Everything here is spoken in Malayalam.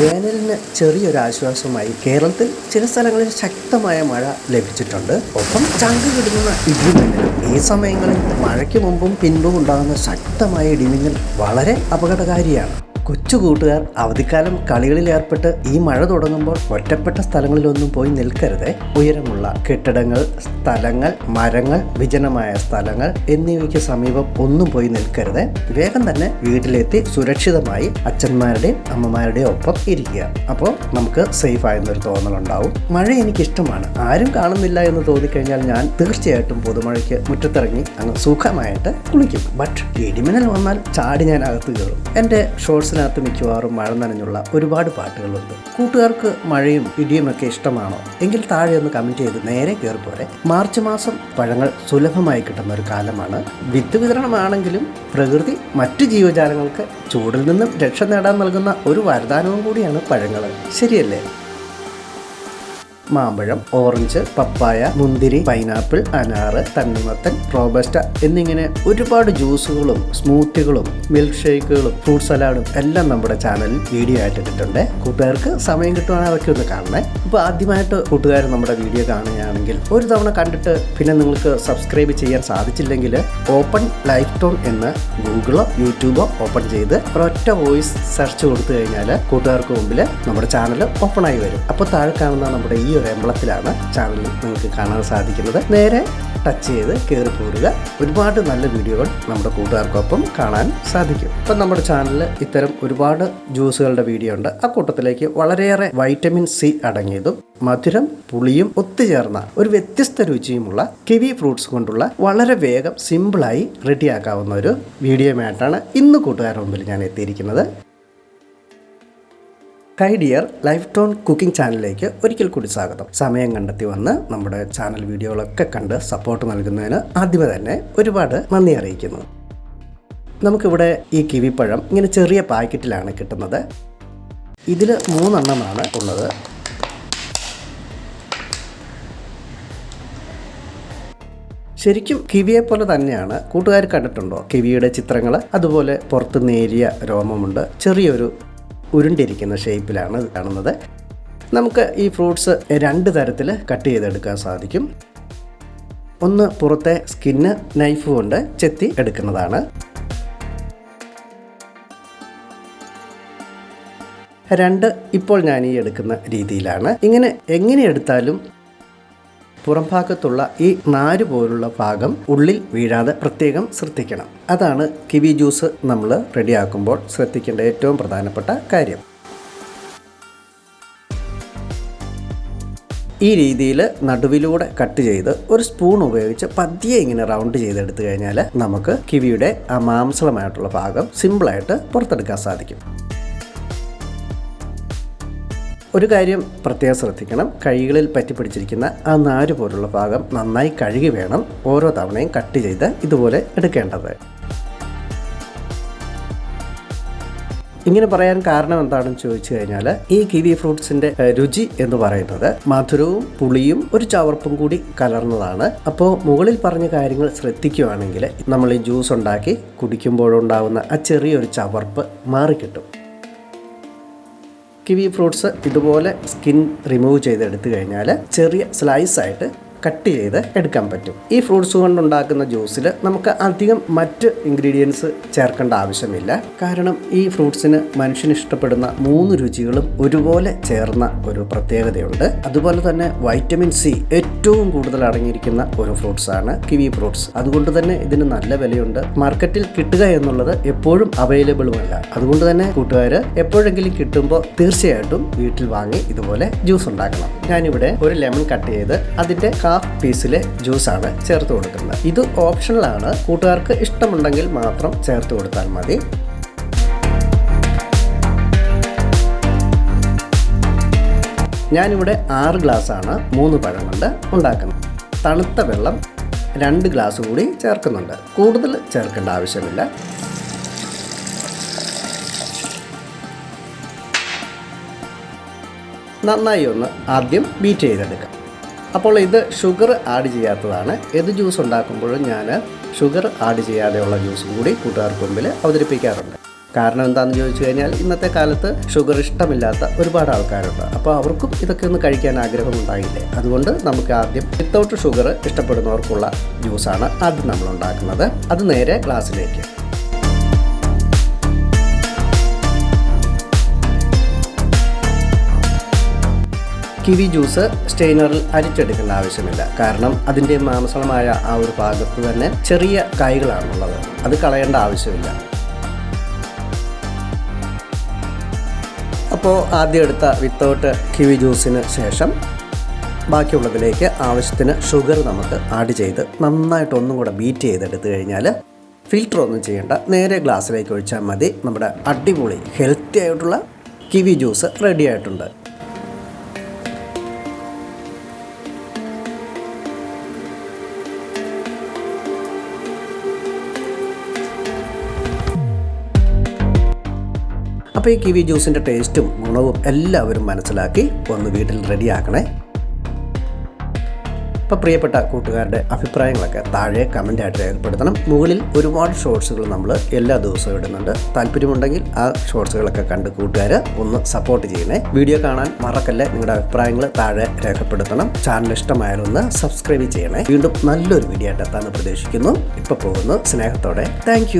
വേനലിന് ചെറിയൊരാശ്വാസമായി കേരളത്തിൽ ചില സ്ഥലങ്ങളിൽ ശക്തമായ മഴ ലഭിച്ചിട്ടുണ്ട്. ഒപ്പം ചങ്ക് കിടുന്ന ഇടിമിന്നലും ഈ സമയങ്ങളിൽ മഴയ്ക്ക് മുമ്പും പിൻപും ഉണ്ടാകുന്ന ശക്തമായ ഇടിമിന്നൽ വളരെ അപകടകാരിയാണ്. കൊച്ചു കൂട്ടുകാർ അവധിക്കാലം കളികളിൽ ഏർപ്പെട്ട് ഈ മഴ തുടങ്ങുമ്പോൾ ഒറ്റപ്പെട്ട സ്ഥലങ്ങളിലൊന്നും പോയി നിൽക്കരുത്. ഉയരമുള്ള കെട്ടിടങ്ങൾ സ്ഥലങ്ങൾ മരങ്ങൾ വിജനമായ സ്ഥലങ്ങൾ എന്നിവയ്ക്ക് സമീപം ഒന്നും പോയി നിൽക്കരുത്. വേഗം തന്നെ വീട്ടിലെത്തി സുരക്ഷിതമായി അച്ഛന്മാരുടെയും അമ്മമാരുടെയും ഒപ്പം ഇരിക്കുക. അപ്പോൾ നമുക്ക് സേഫ് ആയെന്നൊരു തോന്നലുണ്ടാവും. മഴ എനിക്ക് ഇഷ്ടമാണ് ആരും കാണുന്നില്ല എന്ന് തോന്നിക്കഴിഞ്ഞാൽ ഞാൻ തീർച്ചയായിട്ടും പൊതുമഴയ്ക്ക് മുറ്റത്തിറങ്ങി അങ്ങ് സുഖമായിട്ട് കുളിക്കും. ബട്ട് ഇടിമിന്നൽ വന്നാൽ ചാടി ഞാൻ അകത്ത് കയറും. എന്റെ ഷോർട്സിനകത്ത് മിക്കവാറും മഴ നനഞ്ഞുള്ള ഒരുപാട് പാട്ടുകളുണ്ട്. കൂട്ടുകാർക്ക് മഴയും ഇടിയുമൊക്കെ ഇഷ്ടമാണോ? എങ്കിൽ താഴെ ഒന്ന് കമന്റ് ചെയ്ത് നേരെ കയറി പോരെ മാർച്ച് മാസം പഴങ്ങൾ സുലഭമായി കിട്ടുന്ന ഒരു കാലമാണ്. വിത്ത് വിതരണമാണെങ്കിലും പ്രകൃതി മറ്റു ജീവജാലങ്ങൾക്ക് ചൂടിൽ നിന്നും രക്ഷ നേടാൻ നൽകുന്ന ഒരു വരദാനവും കൂടിയാണ് പഴങ്ങൾ. ശരിയല്ലേ? മാമ്പഴം ഓറഞ്ച് പപ്പായ മുന്തിരി പൈനാപ്പിൾ അനാറ് തണ്ണിമത്തൻ റോബസ്റ്റ എന്നിങ്ങനെ ഒരുപാട് ജ്യൂസുകളും സ്മൂത്തികളും മിൽക്ക് ഷേക്കുകളും ഫ്രൂട്ട് സലാഡും എല്ലാം നമ്മുടെ ചാനലിൽ വീഡിയോ ആയിട്ട് ഇട്ടിട്ടുണ്ട്. കൂട്ടുകാർക്ക് സമയം കിട്ടുവാണെങ്കിൽ അതൊക്കെ ഒന്ന് കാണണേ. അപ്പോൾ ആദ്യമായിട്ട് കൂട്ടുകാർ നമ്മുടെ വീഡിയോ കാണുകയാണെങ്കിൽ ഒരു തവണ കണ്ടിട്ട് പിന്നെ നിങ്ങൾക്ക് സബ്സ്ക്രൈബ് ചെയ്യാൻ സാധിച്ചില്ലെങ്കിൽ ഓപ്പൺ ലൈഫ് ടോൺ എന്ന് ഗൂഗിളോ യൂട്യൂബോ ഓപ്പൺ ചെയ്ത് ഒരൊറ്റ വോയിസ് സെർച്ച് കൊടുത്തു കഴിഞ്ഞാൽ കൂട്ടുകാർക്ക് മുമ്പിൽ നമ്മുടെ ചാനൽ ഓപ്പൺ ആയി വരും. അപ്പോൾ താഴെ കാണുന്ന നമ്മുടെ ഈ ഒരു എംബ്ലത്തിലാണ് ചാനൽ നിങ്ങൾക്ക് കാണാൻ സാധിക്കുന്നത്. നേരെ ടച്ച് ചെയ്ത് കയറി പോരുക. ഒരുപാട് നല്ല വീഡിയോകൾ നമ്മുടെ കൂട്ടുകാർക്കൊപ്പം കാണാൻ സാധിക്കും. ഇപ്പം നമ്മുടെ ചാനലിൽ ഇത്തരം ഒരുപാട് ജ്യൂസുകളുടെ വീഡിയോ ഉണ്ട്. ആ കൂട്ടത്തിലേക്ക് വളരെയേറെ വൈറ്റമിൻ സി അടങ്ങിയതും മധുരം പുളിയും ഒത്തുചേർന്ന ഒരു വ്യത്യസ്ത രുചിയുമുള്ള കിവി ഫ്രൂട്ട്സ് കൊണ്ടുള്ള വളരെ വേഗം സിമ്പിളായി റെഡിയാക്കാവുന്ന ഒരു വീഡിയോയുമായിട്ടാണ് ഇന്ന് കൂട്ടുകാരുടെ മുമ്പിൽ ഞാൻ എത്തിയിരിക്കുന്നത്. കൈ ഡിയർ ലൈഫ് ടോൺ കുക്കിംഗ് ചാനലിലേക്ക് ഒരിക്കൽ കൂടി സ്വാഗതം. സമയം കണ്ടെത്തി വന്ന് നമ്മുടെ ചാനൽ വീഡിയോകളൊക്കെ കണ്ട് സപ്പോർട്ട് നൽകുന്നതിന് ആദ്യമേ തന്നെ ഒരുപാട് നന്ദി അറിയിക്കുന്നു. നമുക്കിവിടെ ഈ കിവിപ്പഴം ഇങ്ങനെ ചെറിയ പാക്കറ്റിലാണ് കിട്ടുന്നത്. ഇതിൽ മൂന്നെണ്ണമാണ് ഉള്ളത്. ശരിക്കും കിവിയെ പോലെ തന്നെയാണ് കൂട്ടുകാർ കണ്ടിട്ടുണ്ടോ? കിവിയുടെ ചിത്രങ്ങൾ അതുപോലെ പുറത്ത് നേരിയ രോമമുണ്ട്. ചെറിയൊരു ഉരുണ്ടിരിക്കുന്ന ഷേപ്പിലാണ് കാണുന്നത്. നമുക്ക് ഈ ഫ്രൂട്ട്സ് രണ്ട് തരത്തിൽ കട്ട് ചെയ്തെടുക്കാൻ സാധിക്കും. ഒന്ന് പുറത്തെ സ്കിന്ന് നൈഫ് കൊണ്ട് ചെത്തി എടുക്കുന്നതാണ്. രണ്ട് ഇപ്പോൾ ഞാൻ ഈ എടുക്കുന്ന രീതിയിലാണ്. ഇങ്ങനെ എങ്ങനെ എടുത്താലും പുറംഭാഗത്തുള്ള ഈ നാര് പോലുള്ള ഭാഗം ഉള്ളിൽ വീഴാതെ പ്രത്യേകം ശ്രദ്ധിക്കണം. അതാണ് കിവി ജ്യൂസ് നമ്മൾ റെഡിയാക്കുമ്പോൾ ശ്രദ്ധിക്കേണ്ട ഏറ്റവും പ്രധാനപ്പെട്ട കാര്യം. ഈ രീതിയിൽ നടുവിലൂടെ കട്ട് ചെയ്ത് ഒരു സ്പൂൺ ഉപയോഗിച്ച് പതിയെ ഇങ്ങനെ റൗണ്ട് ചെയ്തെടുത്തു കഴിഞ്ഞാൽ നമുക്ക് കിവിയുടെ ആ മാംസളമായിട്ടുള്ള ഭാഗം സിമ്പിളായിട്ട് പുറത്തെടുക്കാൻ സാധിക്കും. ഒരു കാര്യം പ്രത്യേകം ശ്രദ്ധിക്കണം. കൈകളിൽ പറ്റിപ്പിടിച്ചിരിക്കുന്ന ആ നാര് പോലുള്ള ഭാഗം നന്നായി കഴുകി വേണം ഓരോ തവണയും കട്ട് ചെയ്ത് ഇതുപോലെ എടുക്കേണ്ടത്. ഇങ്ങനെ പറയാൻ കാരണം എന്താണെന്ന് ചോദിച്ചു കഴിഞ്ഞാൽ ഈ കിവി ഫ്രൂട്ട്സിന്റെ രുചി എന്ന് പറയുന്നത് മധുരവും പുളിയും ഒരു ചവർപ്പും കൂടി കലർന്നതാണ്. അപ്പോൾ മുകളിൽ പറഞ്ഞ കാര്യങ്ങൾ ശ്രദ്ധിക്കുകയാണെങ്കിൽ നമ്മൾ ഈ ജ്യൂസ് ഉണ്ടാക്കി കുടിക്കുമ്പോഴുണ്ടാവുന്ന ആ ചെറിയൊരു ചവർപ്പ് മാറിക്കിട്ടും. കിവി ഫ്രൂട്ട്സ് ഇതുപോലെ സ്കിൻ റിമൂവ് ചെയ്തെടുത്തു കഴിഞ്ഞാൽ ചെറിയ സ്ലൈസ് ആയിട്ട് കട്ട് ചെയ്ത് എടുക്കാൻ പറ്റും. ഈ ഫ്രൂട്ട്സ് കൊണ്ടുണ്ടാക്കുന്ന ജ്യൂസിൽ നമുക്ക് അധികം മറ്റ് ഇൻഗ്രീഡിയൻസ് ചേർക്കേണ്ട ആവശ്യമില്ല. കാരണം ഈ ഫ്രൂട്ട്സിന് മനുഷ്യന് ഇഷ്ടപ്പെടുന്ന മൂന്ന് രുചികളും ഒരുപോലെ ചേർന്ന ഒരു പ്രത്യേകതയുണ്ട്. അതുപോലെ തന്നെ വൈറ്റമിൻ സി ഏറ്റവും കൂടുതൽ അടങ്ങിയിരിക്കുന്ന ഒരു ഫ്രൂട്ട്സ് ആണ് കിവി ഫ്രൂട്ട്സ് അതുകൊണ്ട് തന്നെ ഇതിന് നല്ല വിലയുണ്ട്. മാർക്കറ്റിൽ കിട്ടുക എന്നുള്ളത് എപ്പോഴും അവൈലബിളുമല്ല അതുകൊണ്ട് തന്നെ കൂട്ടുകാർ എപ്പോഴെങ്കിലും കിട്ടുമ്പോൾ തീർച്ചയായിട്ടും വീട്ടിൽ വാങ്ങി ഇതുപോലെ ജ്യൂസ് ഉണ്ടാക്കണം. ഞാനിവിടെ ഒരു ലെമൺ കട്ട് ചെയ്ത് അതിന്റെ ഹാഫ് പീസിലെ ആണ് ചേർത്ത് കൊടുക്കുന്നത്. ഇത് ഓപ്ഷണലാണ് കൂട്ടുകാർക്ക് ഇഷ്ടമുണ്ടെങ്കിൽ മാത്രം ചേർത്ത് കൊടുത്താൽ മതി. ഞാനിവിടെ ആറ് ഗ്ലാസ്സാണ് മൂന്ന് പഴം കൊണ്ട് ഉണ്ടാക്കുന്നത്. തണുത്ത വെള്ളം രണ്ട് ഗ്ലാസ് കൂടി ചേർക്കുന്നുണ്ട്. കൂടുതൽ ചേർക്കേണ്ട ആവശ്യമില്ല. നന്നായി ഒന്ന് ആദ്യം ബീറ്റ് ചെയ്തെടുക്കാം. അപ്പോൾ ഇത് ഷുഗർ ആഡ് ചെയ്യാത്തതാണ്. ഏത് ജ്യൂസ് ഉണ്ടാക്കുമ്പോഴും ഞാൻ ഷുഗർ ആഡ് ചെയ്യാതെയുള്ള ജ്യൂസും കൂടി കൂട്ടുകാർക്ക് മുമ്പിൽ അവതരിപ്പിക്കാറുണ്ട്. കാരണം എന്താണെന്ന് ചോദിച്ചു കഴിഞ്ഞാൽ ഇന്നത്തെ കാലത്ത് ഷുഗർ ഇഷ്ടമില്ലാത്ത ഒരുപാട് ആൾക്കാരുണ്ട്. അപ്പോൾ അവർക്കും ഇതൊക്കെ ഒന്ന് കഴിക്കാൻ ആഗ്രഹം ഉണ്ടായില്ലേ അതുകൊണ്ട് നമുക്ക് ആദ്യം വിത്തൗട്ട് ഷുഗർ ഇഷ്ടപ്പെടുന്നവർക്കുള്ള ജ്യൂസാണ് ആദ്യം നമ്മൾ ഉണ്ടാക്കുന്നത്. അത് നേരെ ഗ്ലാസ്സിലേക്ക്. കിവി ജ്യൂസ് സ്റ്റെയിനറിൽ അരിച്ചെടുക്കേണ്ട ആവശ്യമില്ല. കാരണം അതിന്റെ മാംസളമായ ആ ഒരു ഭാഗത്ത് തന്നെ ചെറിയ കായ്കളാണുള്ളത് അത് കളയേണ്ട ആവശ്യമില്ല. അപ്പോൾ ആദ്യം എടുത്ത വിത്തൗട്ട് കിവി ജ്യൂസിന് ശേഷം ബാക്കിയുള്ളതിലേക്ക് ആവശ്യത്തിന് ഷുഗർ നമുക്ക് ആഡ് ചെയ്ത് നന്നായിട്ട് ഒന്നും കൂടെ ബീറ്റ് ചെയ്തെടുത്ത് കഴിഞ്ഞാൽ ഫിൽറ്റർ ഒന്നും ചെയ്യേണ്ട. നേരെ ഗ്ലാസ്സിലേക്ക് ഒഴിച്ചാൽ മതി. നമ്മുടെ അടിപൊളി ഹെൽത്തി ആയിട്ടുള്ള കിവി ജ്യൂസ് റെഡി ആയിട്ടുണ്ട്. അപ്പോൾ ഈ കിവി ജ്യൂസിന്റെ ടേസ്റ്റും ഗുണവും എല്ലാവരും മനസ്സിലാക്കി ഒന്ന് വീട്ടിൽ റെഡിയാക്കണേ. അപ്പോൾ പ്രിയപ്പെട്ട കൂട്ടുകാരുടെ അഭിപ്രായങ്ങളൊക്കെ താഴെ കമന്റായിട്ട് രേഖപ്പെടുത്തണം. മുകളിൽ ഒരുപാട് ഷോർട്സുകൾ നമ്മൾ എല്ലാ ദിവസവും ഇടുന്നുണ്ട്. താല്പര്യമുണ്ടെങ്കിൽ ആ ഷോർട്സുകളൊക്കെ കണ്ട് കൂട്ടുകാർ ഒന്ന് സപ്പോർട്ട് ചെയ്യണേ. വീഡിയോ കാണാൻ മറക്കല്ലേ? നിങ്ങളുടെ അഭിപ്രായങ്ങൾ താഴെ രേഖപ്പെടുത്തണം. ചാനൽ ഇഷ്ടമായാലൊന്ന് സബ്സ്ക്രൈബ് ചെയ്യണേ. വീണ്ടും നല്ലൊരു വീഡിയോ ആയിട്ട് എത്താമെന്ന് പ്രതീക്ഷിക്കുന്നു. ഇപ്പോൾ പോകുന്നു സ്നേഹത്തോടെ. താങ്ക്